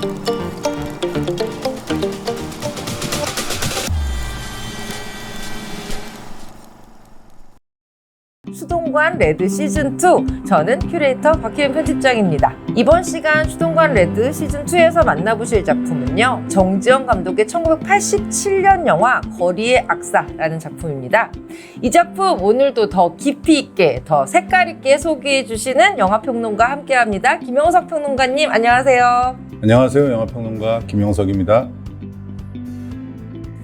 Thank you. 수동관 레드 시즌 2 저는 큐레이터 박희은 편집장입니다. 이번 시간 수동관 레드 시즌 2에서 만나보실 작품은요. 정지영 감독의 1987년 영화 거리의 악사라는 작품입니다. 이 작품 오늘도 더 깊이 있게 더 색깔 있게 소개해 주시는 영화 평론가 함께 합니다. 김영석 평론가님 안녕하세요. 안녕하세요. 영화평론가 김영석입니다.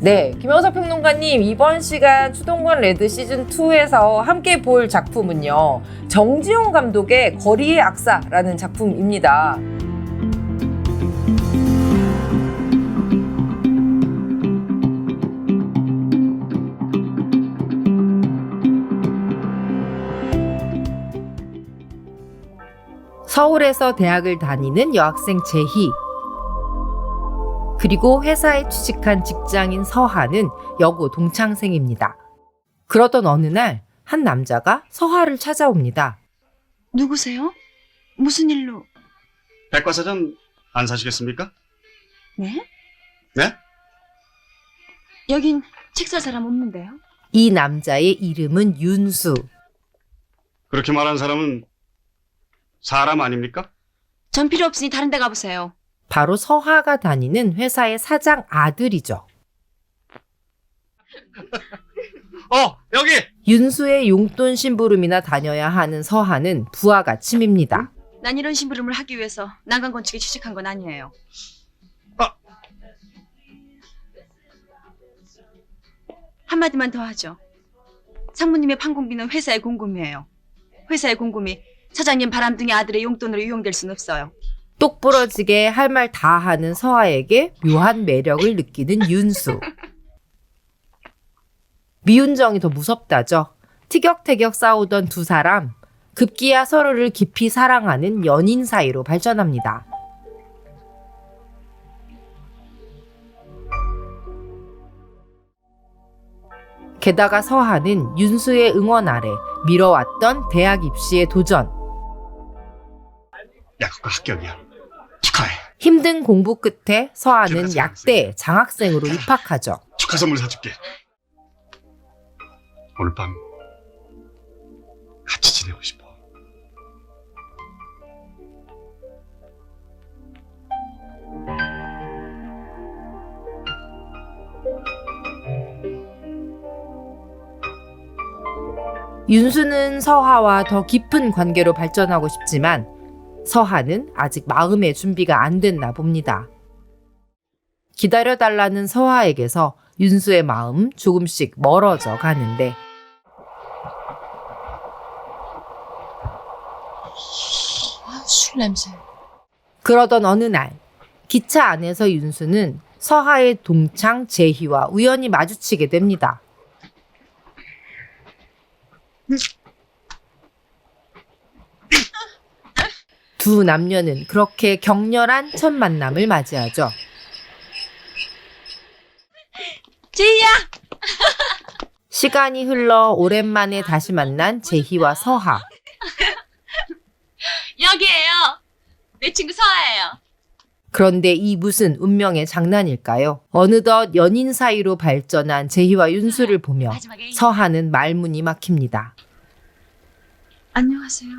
네, 김영석 평론가님 이번 시간 추동관 레드 시즌 2에서 함께 볼 작품은요. 정지용 감독의 거리의 악사라는 작품입니다. 서울에서 대학을 다니는 여학생 재희. 그리고 회사에 취직한 직장인 서하는 여고 동창생입니다. 그러던 어느 날 한 남자가 서하를 찾아옵니다. 누구세요? 무슨 일로? 백과사전 안 사시겠습니까? 네? 네? 여긴 책 살 사람 없는데요. 이 남자의 이름은 윤수. 그렇게 말한 사람은 사람 아닙니까? 전 필요 없으니 다른 데 가보세요. 바로 서하가 다니는 회사의 사장 아들이죠. 어, 여기! 윤수의 용돈 심부름이나 다녀야 하는 서하는 부하가 침입니다. 난 이런 심부름을 하기 위해서 난간 건축에 취직한 건 아니에요. 아. 한마디만 더 하죠. 상무님의 판공비는 회사의 공금이에요. 회사의 공금이 사장님 바람둥이 아들의 용돈으로 이용될 순 없어요. 똑부러지게 할 말 다 하는 서하에게 묘한 매력을 느끼는 윤수. 미운정이 더 무섭다죠. 티격태격 싸우던 두 사람, 급기야 서로를 깊이 사랑하는 연인 사이로 발전합니다. 게다가 서하는 윤수의 응원 아래 미뤄왔던 대학 입시의 도전, 약국과 합격이야. 축하해. 힘든 공부 끝에 서하는 약대 장학생으로 입학하죠. 축하 선물 사줄게. 오늘 밤 같이 지내고 싶어. 윤수는 서하와 더 깊은 관계로 발전하고 싶지만 서하는 아직 마음의 준비가 안 됐나 봅니다. 기다려달라는 서하에게서 윤수의 마음 조금씩 멀어져 가는데 술 냄새. 그러던 어느 날 기차 안에서 윤수는 서하의 동창 재희와 우연히 마주치게 됩니다. 두 남녀는 그렇게 격렬한 첫 만남을 맞이하죠. 제이야! 시간이 흘러 오랜만에 다시 만난 재희와 서하. 여기에요. 내 친구 서아예요. 그런데 이 무슨 운명의 장난일까요? 어느덧 연인 사이로 발전한 재희와 윤수를 보며 마지막에 서하는 말문이 막힙니다. 안녕하세요.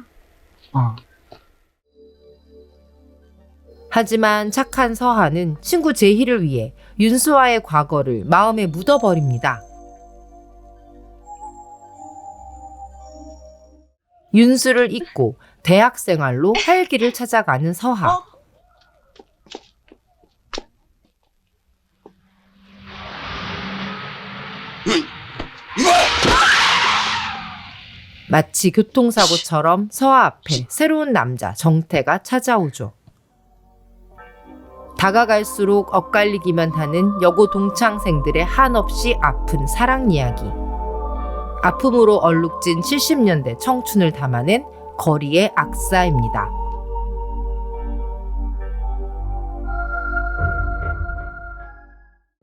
하지만 착한 서하는 친구 재희를 위해 윤수와의 과거를 마음에 묻어버립니다. 윤수를 잊고 대학 생활로 활기를 찾아가는 서하. 어? 마치 교통사고처럼 서하 앞에 새로운 남자 정태가 찾아오죠. 다가갈수록 엇갈리기만 하는 여고 동창생들의 한없이 아픈 사랑 이야기. 아픔으로 얼룩진 70년대 청춘을 담아낸 거리의 악사입니다.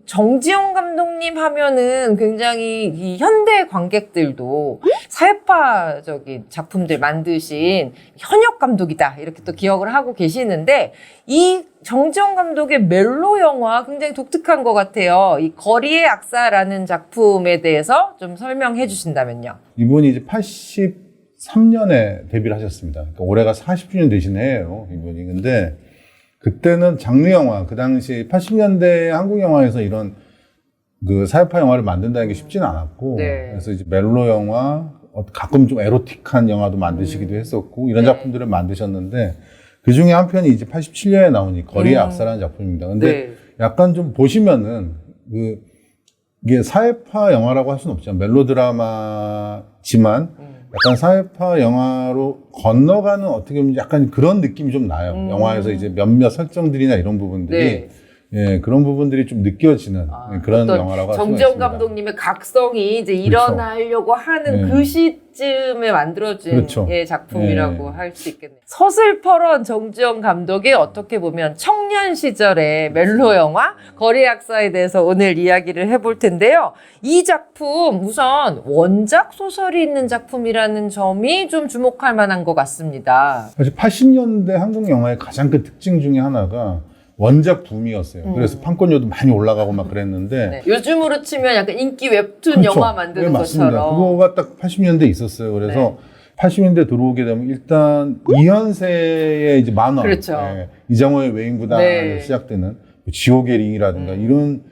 정지용 감독님 하면은 굉장히 이 현대 관객들도 사회파적인 작품들 만드신 현역 감독이다 이렇게 또 기억을 하고 계시는데 이 정지영 감독의 멜로 영화 굉장히 독특한 것 같아요. 이 거리의 악사라는 작품에 대해서 좀 설명해 주신다면요. 이분이 이제 83년에 데뷔를 하셨습니다. 그러니까 올해가 40주년 되신 해예요, 이분이. 근데 그때는 장르 영화, 그 당시 80년대 한국 영화에서 이런 그 사회파 영화를 만든다는 게 쉽지는 않았고, 네. 그래서 이제 멜로 영화, 어, 가끔 좀 에로틱한 영화도 만드시기도 했었고, 이런 네. 작품들을 만드셨는데, 그 중에 한 편이 이제 87년에 나온 이 거리의 음. 악사라는 작품입니다. 근데 네. 약간 좀 보시면은 그 이게 사회파 영화라고 할 수는 없죠. 멜로드라마지만 음. 약간 사회파 영화로 건너가는 어떻게 보면 약간 그런 느낌이 좀 나요. 음. 영화에서 이제 몇몇 설정들이나 이런 부분들이 네. 예 그런 부분들이 좀 느껴지는 아, 예, 그런 영화라고 할 수가 정지영 있습니다. 감독님의 각성이 이제 일어나려고 하는 네. 그 시점에 만들어진 그렇죠. 예, 작품이라고 네. 할수 있겠네요. 서슬퍼런 정지영 감독의 어떻게 보면 청년 시절의 멜로 영화 거리 악사에 대해서 오늘 이야기를 해볼 텐데요. 이 작품 우선 원작 소설이 있는 작품이라는 점이 좀 주목할 만한 것 같습니다. 사실 80년대 한국 영화의 가장 큰 특징 중에 하나가 원작 붐이었어요. 음. 그래서 판권료도 많이 올라가고 막 그랬는데 네. 요즘으로 치면 약간 인기 웹툰 그렇죠. 영화 만드는 네, 맞습니다. 것처럼. 그거가 딱 80년대 있었어요. 그래서 80년대 들어오게 되면 일단 이현세의 이제 만화, 그렇죠. 예, 이장호의 외인부단으로 네. 시작되는 지옥의 링이라든가 음. 이런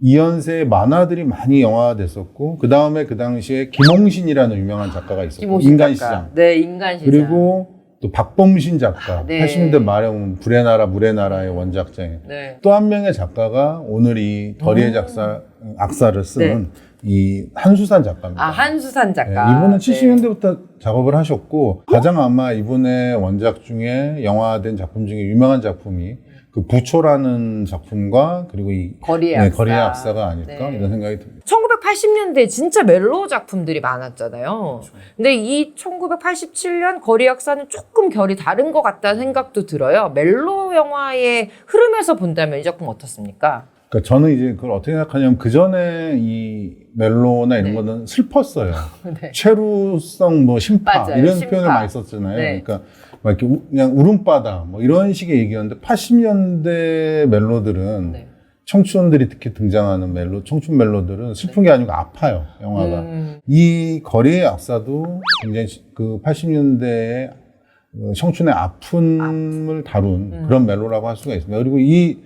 이현세의 만화들이 많이 영화화됐었고 그 다음에 그 당시에 김홍신이라는 유명한 작가가 있었고 김호신 인간시장 작가. 네, 인간시장. 그리고 또 박범신 작가 아, 네. 80년대 말에 보면 불의 나라 물의 나라의 원작자예요. 네. 또 한 명의 작가가 오늘 이 거리의 음. 작사 악사를 쓰는 이 한수산 작가입니다. 아, 한수산 네, 작가. 이분은 네. 70년대부터 작업을 하셨고 가장 아마 이분의 원작 중에 영화된 작품 중에 유명한 작품이 그 부초라는 작품과 그리고 이 거리의 네, 악사. 거리의 악사가 아닐까 네. 이런 생각이 듭니다. 1980년대에 진짜 멜로 작품들이 많았잖아요. 그렇죠. 근데 이 1987년 거리 악사는 조금 결이 다른 것 같다는 생각도 들어요. 멜로 영화의 흐름에서 본다면 이 작품 어떻습니까? 그러니까 저는 이제 그걸 어떻게 생각하냐면 그 전에 이 멜로나 이런 네. 거는 슬펐어요. 네. 최루성 뭐 심파 맞아요, 이런 심파. 표현을 많이 썼잖아요. 네. 그러니까 막 이렇게 우- 그냥 울음바다 뭐 이런 식의 얘기였는데 80년대 멜로들은 네. 청춘들이 특히 등장하는 멜로 청춘 멜로들은 슬픈 게 아니고 아파요 영화가. 음, 이 거리의 악사도 굉장히 시- 그 80년대의 청춘의 아픔을 다룬 음. 그런 멜로라고 할 수가 있습니다. 그리고 이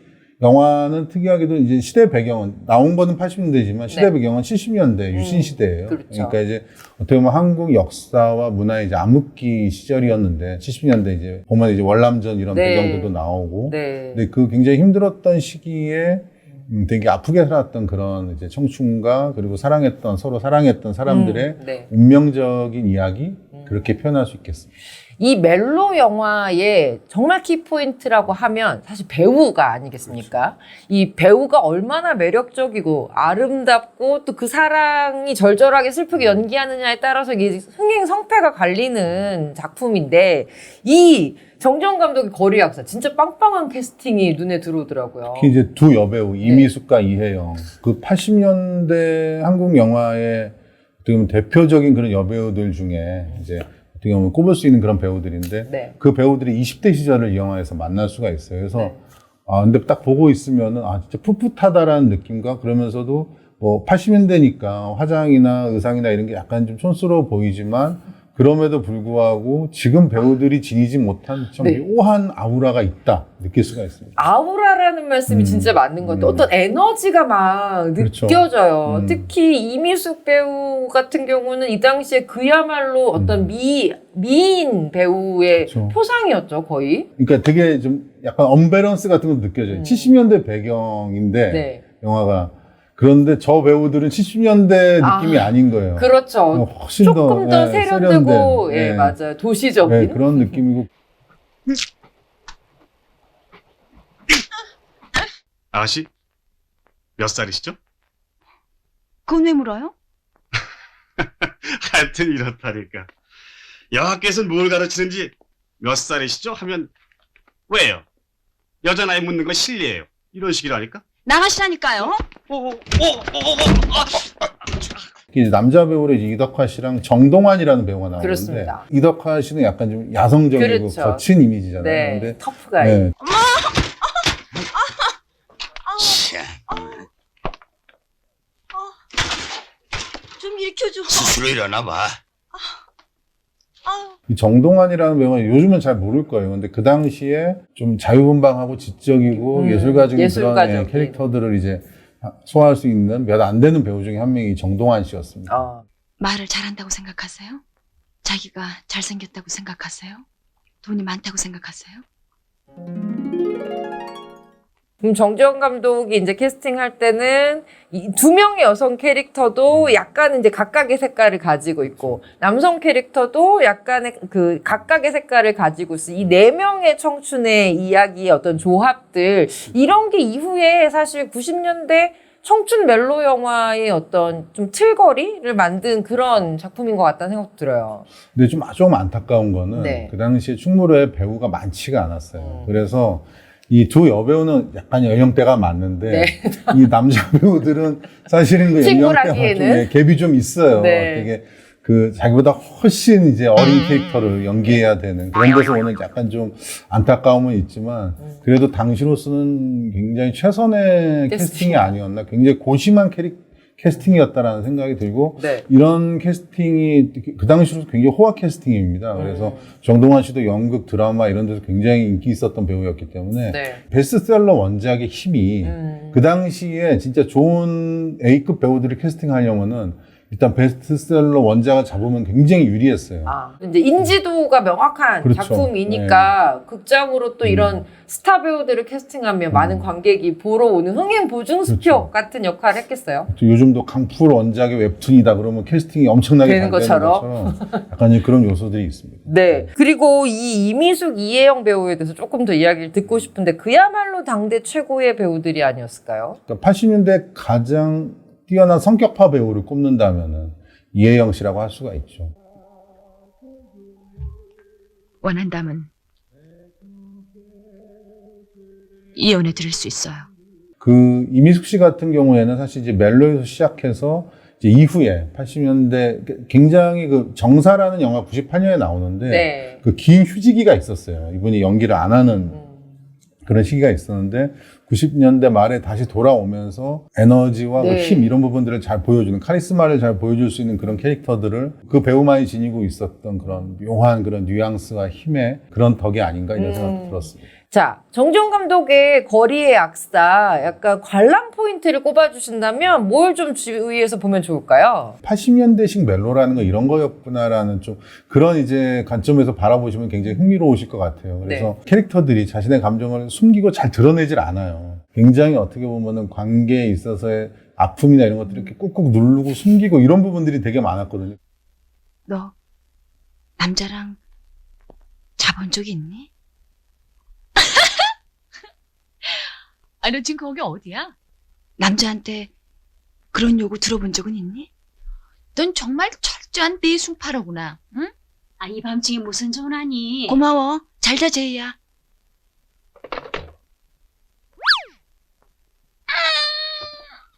영화는 특이하게도 이제 시대 배경은 나온 거는 80년대지만 시대 네. 배경은 70년대 유신 시대예요. 그렇죠. 그러니까 이제 어떻게 보면 한국 역사와 문화의 이제 암흑기 시절이었는데 70년대 이제 보면 이제 월남전 이런 네. 배경들도 나오고 네. 근데 그 굉장히 힘들었던 시기에 음, 되게 아프게 살았던 그런 이제 청춘과 그리고 사랑했던 서로 사랑했던 사람들의 음, 네. 운명적인 이야기 그렇게 표현할 수 있겠습니다. 이 멜로 영화의 정말 키포인트라고 하면 사실 배우가 아니겠습니까? 이 배우가 얼마나 매력적이고 아름답고 또 그 사랑이 절절하게 슬프게 연기하느냐에 따라서 이게 흥행 성패가 갈리는 작품인데 이 정정 감독의 거리 약사 진짜 빵빵한 캐스팅이 눈에 들어오더라고요. 특히 이제 두 여배우 네. 이미숙과 이혜영 그 80년대 한국 영화의 어떻게 보면 대표적인 그런 여배우들 중에 이제 어떻게 보면 꼽을 수 있는 그런 배우들인데 네. 그 배우들이 20대 시절을 이 영화에서 만날 수가 있어요. 그래서 네. 아 근데 딱 보고 있으면은 아 진짜 풋풋하다라는 느낌과 그러면서도 뭐 80년대니까 화장이나 의상이나 이런 게 약간 좀 촌스러워 보이지만 그럼에도 불구하고 지금 배우들이 지니지 못한 좀 네. 묘한 아우라가 있다 느낄 수가 있습니다. 아우라라는 말씀이 음, 진짜 맞는 것 같아요. 음. 어떤 에너지가 막 그렇죠. 느껴져요. 음. 특히 이미숙 배우 같은 경우는 이 당시에 그야말로 어떤 음. 미, 미인 배우의 그렇죠. 표상이었죠, 거의. 그러니까 되게 좀 약간 언밸런스 같은 것도 느껴져요. 음. 70년대 배경인데 네. 영화가 그런데 저 배우들은 70년대 아, 느낌이 아, 닌 거예요. 그렇죠. 어, 훨씬 조금 더 예, 세련되고, 예, 예. 맞아요. 도시적인. 네, 그런 느낌이고 아가씨 몇 살이시죠? 그건 왜 물어요? 하여튼 이렇다니까. 여학교에서는 뭘 가르치는지 몇 살이시죠? 하면 왜요? 여자 나이 묻는 건 실례예요. 이런 식이라니까. 나가시라니까요. 어, 어, 어, 어, 어, 어, 아, 이제 남자 배우로 이덕화 씨랑 정동환이라는 배우가 나오는데 그렇습니다. 이덕화 씨는 약간 좀 야성적이고 그렇죠. 거친 이미지잖아요. 네, 근데 터프가이. 네, 좀 일으켜줘. 스스로 일어나 봐. 이 정동환이라는 배우가 요즘은 잘 모를 거예요. 근데 그 당시에 좀 자유분방하고 지적이고 음, 예술가적인 예술가적인. 그런 예, 캐릭터들을 이제 소화할 수 있는 몇 안 되는 배우 중에 한 명이 정동환 씨였습니다. 어. 말을 잘한다고 생각하세요? 자기가 잘생겼다고 생각하세요? 돈이 많다고 생각하세요? 그럼 정지영 감독이 이제 캐스팅할 때는 이 두 명의 여성 캐릭터도 약간 이제 각각의 색깔을 가지고 있고 남성 캐릭터도 약간의 그 각각의 색깔을 가지고 있어. 이 네 명의 청춘의 이야기의 어떤 조합들 이런 게 이후에 사실 90년대 청춘 멜로 영화의 어떤 좀 틀거리를 만든 그런 작품인 것 같다는 생각도 들어요. 근데 좀, 좀 안타까운 거는 네. 그 당시에 충무로에 배우가 많지가 않았어요. 음. 그래서 이 두 여배우는 약간 연령대가 맞는데 네. 이 남자 배우들은 사실은 그 연령대가 친구라기에는. 좀 예, 갭이 좀 있어요. 네. 되게 그 자기보다 훨씬 이제 어린 음. 캐릭터를 연기해야 되는 그런 데서 오는 약간 좀 안타까움은 있지만 음. 그래도 당시로서는 굉장히 최선의 캐스팅. 캐스팅이 아니었나 굉장히 고심한 캐릭 캐스팅이었다라는 생각이 들고 네. 이런 캐스팅이 그 당시로 굉장히 호화 캐스팅입니다. 그래서 음. 정동환 씨도 연극, 드라마 이런 데서 굉장히 인기 있었던 배우였기 때문에 네. 베스트셀러 원작의 힘이 음. 그 당시에 진짜 좋은 A급 배우들을 캐스팅하려면은 일단 베스트셀러 원작을 잡으면 굉장히 유리했어요. 아, 이제 인지도가 명확한 그렇죠. 작품이니까 극장으로 또 음. 이런 스타 배우들을 캐스팅하면 많은 관객이 보러 오는 흥행 보증 수표 그렇죠. 같은 역할을 했겠어요. 또 요즘도 강풀 원작의 웹툰이다 그러면 캐스팅이 엄청나게 되는 잘 것처럼. 것처럼 약간 이제 그런 요소들이 있습니다. 네. 그리고 이 이미숙, 이혜영 배우에 대해서 조금 더 이야기를 듣고 싶은데 그야말로 당대 최고의 배우들이 아니었을까요? 그러니까 80년대 가장 뛰어난 성격파 배우를 꼽는다면은 이혜영 씨라고 할 수가 있죠. 원한다면 이혼해 드릴 수 있어요. 그 이미숙 씨 같은 경우에는 사실 이제 멜로에서 시작해서 이제 이후에 80년대 굉장히 그 정사라는 영화 98년에 나오는데 네. 그 긴 휴지기가 있었어요. 이분이 연기를 안 하는 음. 그런 시기가 있었는데 90년대 말에 다시 돌아오면서 에너지와 그 네. 힘 이런 부분들을 잘 보여주는 카리스마를 잘 보여줄 수 있는 그런 캐릭터들을 그 배우만이 지니고 있었던 그런 묘한 그런 뉘앙스와 힘의 그런 덕이 아닌가 이런 음. 생각이 들었습니다. 자, 정지용 감독의 거리의 악사, 약간 관람 포인트를 꼽아주신다면 뭘 좀 주의해서 보면 좋을까요? 80년대식 멜로라는 거 이런 거였구나라는 좀 그런 이제 관점에서 바라보시면 굉장히 흥미로우실 것 같아요. 그래서 캐릭터들이 자신의 감정을 숨기고 잘 드러내질 않아요. 굉장히 어떻게 보면은 관계에 있어서의 아픔이나 이런 것들을 이렇게 꾹꾹 누르고 숨기고 이런 부분들이 되게 많았거든요. 너 남자랑 자본 적 있니? 아, 너 지금 거기 어디야? 남자한테 그런 요구 들어본 적은 있니? 넌 정말 철저한 내숭파로구나. 응? 아, 이 밤중에 무슨 전화니? 고마워. 잘자 제이야.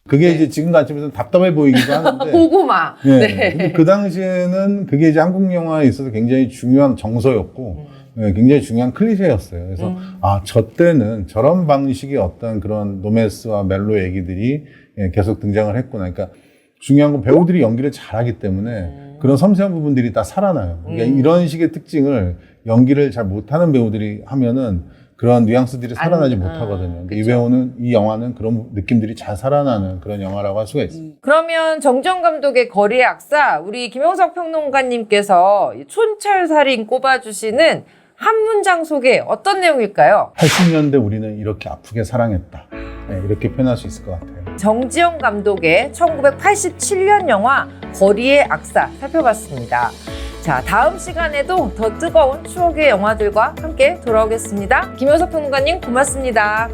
그게 이제 지금 관점에서는 답답해 보이기도 하는데 고구마. 네. 네. 근데 그 당시에는 그게 이제 한국 영화에 있어서 굉장히 중요한 정서였고 음. 네, 굉장히 중요한 클리셰였어요. 그래서 음. 아, 저 때는 저런 방식의 어떤 그런 노메스와 멜로 얘기들이 예, 계속 등장을 했구나. 그러니까 중요한 건 배우들이 연기를 잘하기 때문에 그런 섬세한 부분들이 다 살아나요. 그러니까 음. 이런 식의 특징을 연기를 잘 못하는 배우들이 하면은 그런 뉘앙스들이 살아나지 안- 못하거든요. 아, 이. 배우는 이 영화는 그런 느낌들이 잘 살아나는 그런 영화라고 할 수가 있어요. 그러면 정정 감독의 거리의 악사, 우리 김영석 평론가님께서 이 촌철살인 꼽아주시는 한 문장 속에 어떤 내용일까요? 80년대 우리는 이렇게 아프게 사랑했다. 네, 이렇게 표현할 수 있을 것 같아요. 정지영 감독의 1987년 영화 거리의 악사 살펴봤습니다. 자, 다음 시간에도 더 뜨거운 추억의 영화들과 함께 돌아오겠습니다. 김효석 평론가님 고맙습니다.